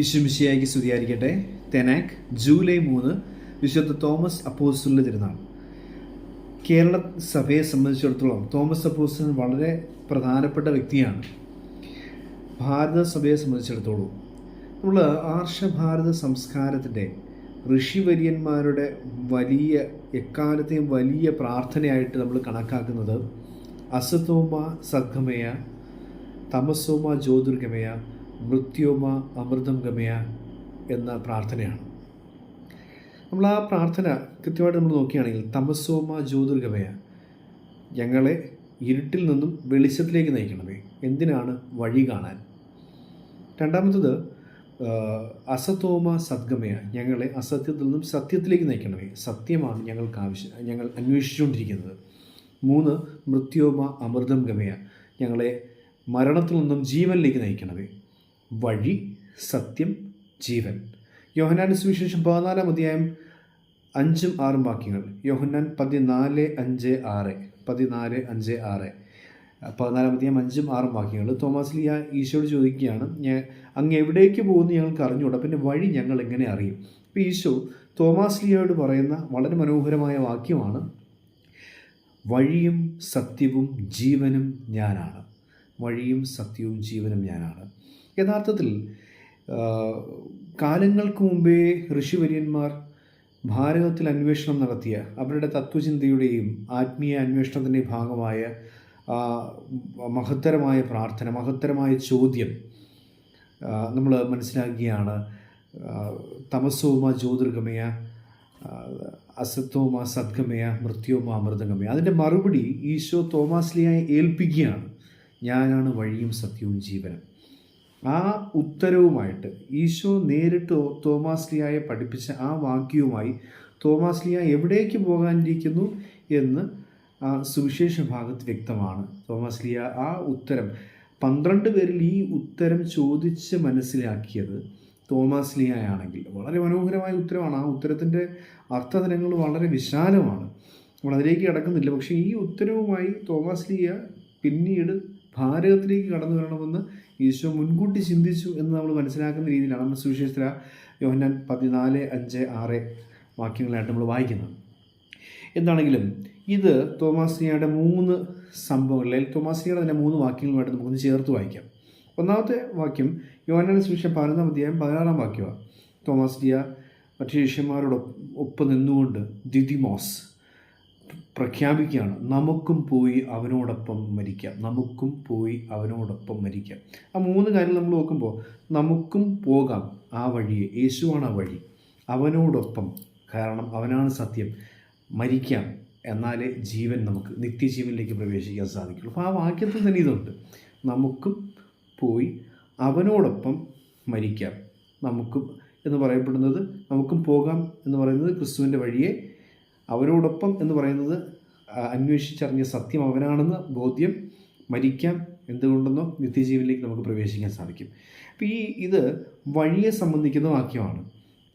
ഈശ്വമിശിയായിക്ക് സ്തുതിയായിരിക്കട്ടെ. തെനാക് ജൂലൈ മൂന്ന് വിശുദ്ധ തോമസ് അപ്പോസ്റ്റലിന്റെ തിരുനാൾ. കേരള സഭയെ സംബന്ധിച്ചിടത്തോളം തോമസ് അപ്പോസ്റ്റലൻ വളരെ പ്രധാനപ്പെട്ട വ്യക്തിയാണ്. ഭാരത സഭയെ സംബന്ധിച്ചിടത്തോളം നമ്മൾ ആർഷഭാരത സംസ്കാരത്തിന്റെ ഋഷിവര്യന്മാരുടെ വലിയ എക്കാലത്തെയും വലിയ പ്രാർത്ഥനയായിട്ട് നമ്മൾ കണക്കാക്കുന്നത് അസതോമ സദ്ഗമയ തമസോമ ജ്യോതിർഗമയ മൃത്യോമ അമൃതം ഗമയ എന്ന പ്രാർത്ഥനയാണ്. നമ്മൾ ആ പ്രാർത്ഥന കൃത്യമായിട്ട് നമ്മൾ നോക്കുകയാണെങ്കിൽ തമസോമ ജ്യോതിർഗമയ. ഞങ്ങളെ ഇരുട്ടിൽ നിന്നും വെളിച്ചത്തിലേക്ക് നയിക്കണമേ. എന്തിനാണ് വഴി കാണാൻ? രണ്ടാമത്തത് അസതോമ സദ്ഗമയ. ഞങ്ങളെ അസത്യത്തിൽ നിന്നും സത്യത്തിലേക്ക് നയിക്കണമേ. സത്യമാണ് ഞങ്ങൾക്ക് ആവശ്യം ഞങ്ങൾ അന്വേഷിച്ചുകൊണ്ടിരിക്കുന്നത്. മൂന്ന് മൃത്യോമ അമൃതം ഗമയ. ഞങ്ങളെ മരണത്തിൽ നിന്നും ജീവനിലേക്ക് നയിക്കണമേ. വഴി സത്യം ജീവൻ. യോഹന്നാൻ സുവിശേഷം പതിനാലാം അധ്യായം അഞ്ചും ആറും വാക്യങ്ങൾ. യോഹന്നാൻ പതിനാല് അഞ്ച് ആറ്. പതിനാല് അഞ്ച് ആറ്. പതിനാലാം അധ്യായം അഞ്ചും ആറും വാക്യങ്ങൾ. തോമസ് ലിയ ഈശോയോട് ചോദിക്കുകയാണ് ഞാൻ അങ്ങ് എവിടേക്ക് പോകുന്നു ഞങ്ങൾക്ക് അറിഞ്ഞുകൂടാ? പിന്നെ വഴി ഞങ്ങൾ എങ്ങനെ അറിയും? അപ്പോൾ ഈശോ തോമസ് ലിയോട് പറയുന്ന വളരെ മനോഹരമായ വാക്യമാണ് വഴിയും സത്യവും ജീവനും ഞാനാണ്. വഴിയും സത്യവും ജീവനും ഞാനാണ്. യഥാർത്ഥത്തിൽ കാലങ്ങൾക്ക് മുമ്പേ ഋഷിവര്യന്മാർ ഭാരതത്തിൽ അന്വേഷണം നടത്തിയ അവരുടെ തത്വചിന്തയുടെയും ആത്മീയ അന്വേഷണത്തിന്റെയും ഭാഗമായ മഹത്തരമായ പ്രാർത്ഥന മഹത്തരമായ ചോദ്യം നമ്മൾ മനസ്സിലാക്കിയാണ് തമസോമ ജ്യോതിർഗമയ അസത്തോമ സദ്ഗമയ മൃത്യോമ അമൃതഗമയ. അതിന്റെ മറുപടി ഈശോ തോമാസ്ലിയായി ഏൽപ്പിക്കുകയാണ്. ഞാനാണ് വഴിയും സത്യവും ജീവനും. ആ ഉത്തരവുമായിട്ട് ഈശോ നേരിട്ട് തോമാസ്ലിയായെ പഠിപ്പിച്ച ആ വാക്യവുമായി തോമാസ്ലിയ എവിടേക്ക് പോകാനിരിക്കുന്നു എന്ന് ആ സുവിശേഷ ഭാഗത്ത് വ്യക്തമാണ് തോമാസ്ലിയ ആ ഉത്തരം പന്ത്രണ്ട് പേരിൽ ഈ ഉത്തരം ചോദിച്ച് മനസ്സിലാക്കിയത് തോമാസ്ലിയായാണെങ്കിൽ വളരെ മനോഹരമായ ഉത്തരമാണ്. ആ ഉത്തരത്തിന്റെ അർത്ഥതലങ്ങൾ വളരെ വിശാലമാണ്. നമ്മൾ അതിലേക്ക് കിടക്കുന്നില്ല. പക്ഷേ ഈ ഉത്തരവുമായി തോമാസ്ലിയ പിന്നീട് ഭാരതത്തിലേക്ക് കടന്നു വരണമെന്ന് ഈശോ മുൻകൂട്ടി ചിന്തിച്ചു എന്ന് നമ്മൾ മനസ്സിലാക്കുന്ന രീതിയിലാണ് നമ്മൾ സുവിശേഷത്തില യോഹന്നാൻ പതിനാല് അഞ്ച് ആറ് വാക്യങ്ങളായിട്ട് നമ്മൾ വായിക്കുന്നത്. എന്താണെങ്കിലും ഇത് തോമാസിയുടെ മൂന്ന് സംഭവങ്ങളിൽ തോമാസിയുടെ തന്നെ മൂന്ന് വാക്യങ്ങളുമായിട്ട് നമുക്കൊന്ന് ചേർത്ത് വായിക്കാം. ഒന്നാമത്തെ വാക്യം യോഹന്നാൻ സുവിശേഷം പതിനൊന്നാം അധ്യായം പതിനാറാം വാക്യമാണ്. തോമാസിയ മറ്റു ശിഷ്യന്മാരോടൊപ്പം നിന്നുകൊണ്ട് ദിദിമോസ് പ്രഖ്യാപിക്കുകയാണ്. നമുക്കും പോയി അവനോടൊപ്പം മരിക്കാം. നമുക്കും പോയി അവനോടൊപ്പം മരിക്കാം. ആ മൂന്ന് കാര്യം നമ്മൾ നോക്കുമ്പോൾ നമുക്കും പോകാം ആ വഴിയെ. യേശുവാണ് ആ വഴി. അവനോടൊപ്പം കാരണം അവനാണ് സത്യം മരിക്കാം. എന്നാലേ ജീവൻ നമുക്ക് നിത്യജീവനിലേക്ക് പ്രവേശിക്കാൻ സാധിക്കുള്ളൂ. അപ്പോൾ ആ വാക്യത്തിൽ തന്നെ ഇതുണ്ട്. നമുക്കും പോയി അവനോടൊപ്പം മരിക്കാം. നമുക്കും എന്ന് പറയപ്പെടുന്നത് നമുക്കും പോകാം എന്ന് പറയുന്നത് ക്രിസ്തുവിന്റെ വഴിയെ അവരോടൊപ്പം എന്ന് പറയുന്നത് അന്വേഷിച്ചറിഞ്ഞ സത്യം അവനാണെന്ന് ബോധ്യം മരിക്കാം എന്തുകൊണ്ടെന്നോ നിത്യജീവനിലേക്ക് നമുക്ക് പ്രവേശിക്കാൻ സാധിക്കും. അപ്പോൾ ഈ ഇത് വഴിയെ സംബന്ധിക്കുന്ന വാക്യമാണ്.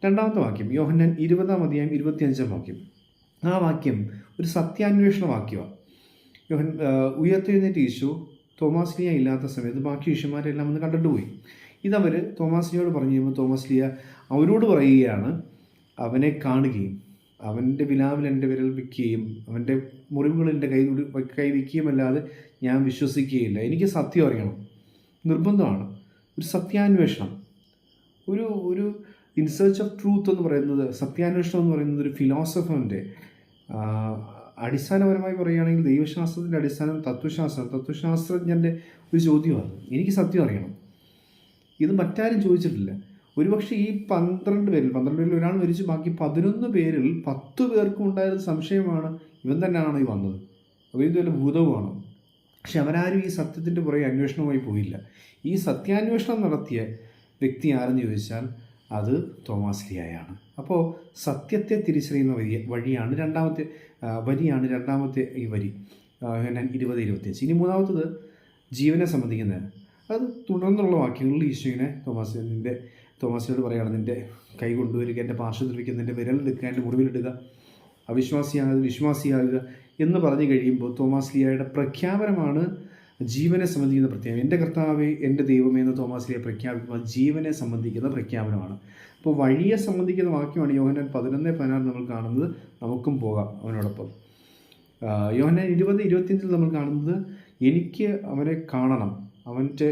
രണ്ടാമത്തെ വാക്യം യോഹന്നാൻ ഇരുപതാം അധ്യായം ഇരുപത്തിയഞ്ചാം വാക്യം. ആ വാക്യം ഒരു സത്യാന്വേഷണ വാക്യമാണ്. യോഹൻ ഉയർത്തെഴുന്നേറ്റ് ഈശോ തോമാസ്ലിയ ഇല്ലാത്ത സമയത്ത് ബാക്കി ശിഷ്യന്മാരെല്ലാം ഒന്ന് കണ്ടിട്ട് പോയി. ഇതവർ തോമാസ്ലിയോട് പറഞ്ഞു കഴിയുമ്പോൾ തോമാസ്ലിയ അവരോട് പറയുകയാണ് അവനെ കാണുകയും അവന്റെ വിലാവിൽ എന്റെ വിരൽ വയ്ക്കുകയും അവന്റെ മുറിവുകൾ എന്റെ കൈ കൈ വയ്ക്കുകയുമല്ലാതെ ഞാൻ വിശ്വസിക്കുകയില്ല. എനിക്ക് സത്യം അറിയണം. നിർബന്ധമാണ്. ഒരു സത്യാന്വേഷണം. ഒരു ഒരു ഇൻ സെർച്ച് ഓഫ് ട്രൂത്ത് എന്ന് പറയുന്നത് സത്യാന്വേഷണം എന്ന് പറയുന്നത് ഒരു ഫിലോസഫറിന്റെ അടിസ്ഥാനപരമായി പറയുകയാണെങ്കിൽ ദൈവശാസ്ത്രത്തിന്റെ അടിസ്ഥാനം തത്വശാസ്ത്രം തത്വശാസ്ത്രജ്ഞന്റെ ഒരു ചോദ്യമാണ്. എനിക്ക് സത്യം അറിയണം. ഇത് മറ്റാരും ചോദിച്ചിട്ടില്ല. ഒരുപക്ഷെ ഈ പന്ത്രണ്ട് പേരിൽ പന്ത്രണ്ട് പേരിൽ ഒരാൾ മരിച്ചു ബാക്കി പതിനൊന്ന് പേരിൽ പത്ത് പേർക്കും ഉണ്ടായിരുന്ന സംശയമാണ് ഇവൻ തന്നെയാണോ ഈ വന്നത്? അപ്പോൾ ഇത് ഭൂതവുമാണോ? പക്ഷെ അവരാരും ഈ സത്യത്തിന്റെ പുറകെ അന്വേഷണവുമായി പോയില്ല. ഈ സത്യാന്വേഷണം നടത്തിയ വ്യക്തി ആരെന്ന് ചോദിച്ചാൽ അത് തോമാസ് ലിയായാണ്. അപ്പോൾ സത്യത്തെ തിരിച്ചറിയുന്ന വരി വഴിയാണ് രണ്ടാമത്തെ വരിയാണ് രണ്ടാമത്തെ ഈ വരി. ഇരുപത് ഇരുപത്തിയഞ്ച്. ഇനി മൂന്നാമത്തത് ജീവനെ സംബന്ധിക്കുന്നത് അത് തുടർന്നുള്ള വാക്യങ്ങളിൽ ഈശോയിനെ തോമാസിന്റെ തോമസിനോട് പറയുകയാണ് നിന്റെ കൈ കൊണ്ടുവരിക എന്റെ പാർശ്വം ദ്രവിക്കുക നിന്റെ വിരലെടുക്കുക എന്റെ മുറിവിലിടുക അവിശ്വാസിയാകുക വിശ്വാസിയാകുക എന്ന് പറഞ്ഞു കഴിയുമ്പോൾ തോമാസ് ലിയായുടെ പ്രഖ്യാപനമാണ് ജീവനെ സംബന്ധിക്കുന്ന പ്രത്യേകം. എന്റെ കർത്താവ് എന്റെ ദൈവമേ എന്ന് തോമാസിലെ പ്രഖ്യാപിക്കുമ്പോൾ ജീവനെ സംബന്ധിക്കുന്ന പ്രഖ്യാപനമാണ്. അപ്പോൾ വഴിയെ സംബന്ധിക്കുന്ന വാക്യമാണ് യോഹനൻ പതിനൊന്ന് പതിനാറ് നമ്മൾ കാണുന്നത്. നമുക്കും പോകാം അവനോടൊപ്പം. യോഹനൻ ഇരുപത് ഇരുപത്തിയഞ്ചിൽ നമ്മൾ കാണുന്നത് എനിക്ക് അവനെ കാണണം. അവന്റെ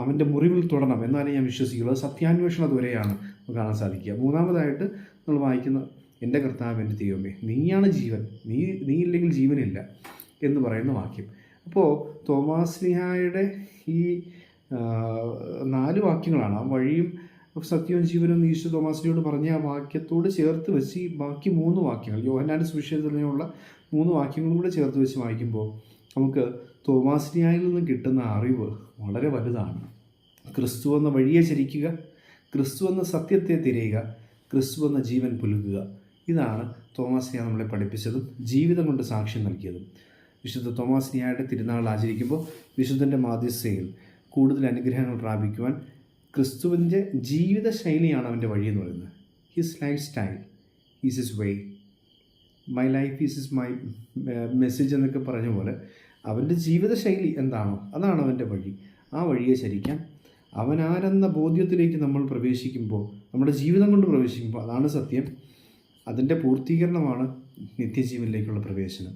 അവന്റെ മുറിവിൽ തുടരണം എന്നാലേ ഞാൻ വിശ്വസിക്കുള്ളൂ. അത് സത്യാന്വേഷണം അതുവരെയാണ് നമുക്ക് കാണാൻ സാധിക്കുക. മൂന്നാമതായിട്ട് നമ്മൾ വായിക്കുന്ന എന്റെ കർത്താവ് എന്റെ ദൈവമേ നീയാണ് ജീവൻ. നീ നീ ഇല്ലെങ്കിൽ ജീവനില്ല എന്ന് പറയുന്ന വാക്യം. അപ്പോൾ തോമാസ്ലിഹായുടെ ഈ നാല് വാക്യങ്ങളാണ്. ആ വഴിയും സത്യവും ജീവനും ഈശോ തോമാസ്ലിയോട് പറഞ്ഞ ആ വാക്യത്തോട് ചേർത്ത് വെച്ച് ഈ ബാക്കി മൂന്ന് വാക്യങ്ങൾ യോഹന്നാന്റെ സുവിശേഷത്തിലുള്ള മൂന്ന് വാക്യങ്ങളും കൂടെ ചേർത്ത് വെച്ച് വായിക്കുമ്പോൾ നമുക്ക് തോമാശ്രീയായിൽ നിന്ന് കിട്ടുന്ന അറിവ് വളരെ വലുതാണ്. ക്രിസ്തു എന്ന വഴിയെ ചരിക്കുക ക്രിസ്തു എന്ന സത്യത്തെ തിരയുക ക്രിസ്തു എന്ന ജീവൻ പുലുകുക ഇതാണ് തോമാസ്ലിയ നമ്മളെ പഠിപ്പിച്ചതും ജീവിതം കൊണ്ട് സാക്ഷ്യം നൽകിയതും. വിശുദ്ധ തോമാസ്ലിയായുടെ തിരുനാൾ ആചരിക്കുമ്പോൾ വിശുദ്ധന്റെ മാധ്യസ്ഥയിൽ കൂടുതൽ അനുഗ്രഹങ്ങൾ പ്രാപിക്കുവാൻ ക്രിസ്തുവിന്റെ ജീവിത ശൈലിയാണ് അവന്റെ വഴി എന്ന് പറയുന്നത്. His life style is is way my life is is my message എന്നൊക്കെ പറഞ്ഞ പോലെ അവന്റെ ജീവിതശൈലി എന്താണോ അതാണ് അവന്റെ വഴി. ആ വഴിയെ ചരിക്കാൻ അവനാരെന്ന ബോധ്യത്തിലേക്ക് നമ്മൾ പ്രവേശിക്കുമ്പോൾ നമ്മുടെ ജീവിതം കൊണ്ട് പ്രവേശിക്കുമ്പോൾ അതാണ് സത്യം. അതിന്റെ പൂർത്തീകരണമാണ് നിത്യജീവനിലേക്കുള്ള പ്രവേശനം.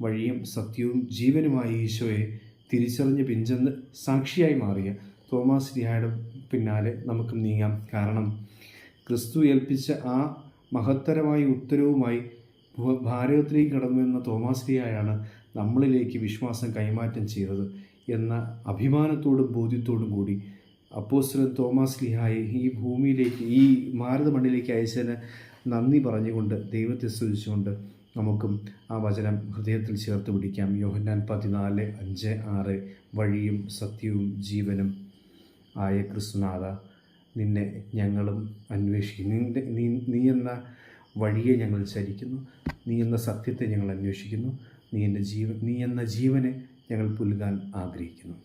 വഴിയും സത്യവും ജീവനുമായി ഈശോയെ തിരിച്ചറിഞ്ഞ് പിഞ്ചെന്ന് സാക്ഷിയായി മാറിയ തോമാസ് ലിഹായുടെ പിന്നാലെ നമുക്ക് നീങ്ങാം. കാരണം ക്രിസ്തു ഏൽപ്പിച്ച ആ മഹത്തരമായ ഉത്തരവുമായി ഭാരതത്തിലേക്ക് കടന്നു എന്ന തോമാസ് ലിഹായാണ് നമ്മളിലേക്ക് വിശ്വാസം കൈമാറ്റം ചെയ്തത് എന്ന അഭിമാനത്തോടും ബോധ്യത്തോടും കൂടി അപ്പോസ്റ്റലൻ തോമസ് ലിഹായെ ഈ ഭൂമിയിലേക്ക് ഈ ഭാരത മണ്ണിലേക്ക് അയച്ചതിന് നന്ദി പറഞ്ഞുകൊണ്ട് ദൈവത്തെ സ്തുതിച്ചുകൊണ്ട് നമുക്കും ആ വചനം ഹൃദയത്തിൽ ചേർത്ത് പിടിക്കാം. യോഹന്നാൻ പതിനാല് അഞ്ച് ആറ് വഴിയും സത്യവും ജീവനും ആയ ക്രിസ്തുനാഥ നിന്നെ ഞങ്ങളും അന്വേഷിക്കും. നിന്റെ നീ നീ എന്ന വഴിയെ ഞങ്ങൾ ചരിക്കുന്നു. നീ എന്ന സത്യത്തെ ഞങ്ങൾ അന്വേഷിക്കുന്നു. നീ എന്റെ ജീവൻ നീ എന്ന ജീവനെ ഞങ്ങൾ പുലുകാൻ ആഗ്രഹിക്കുന്നു.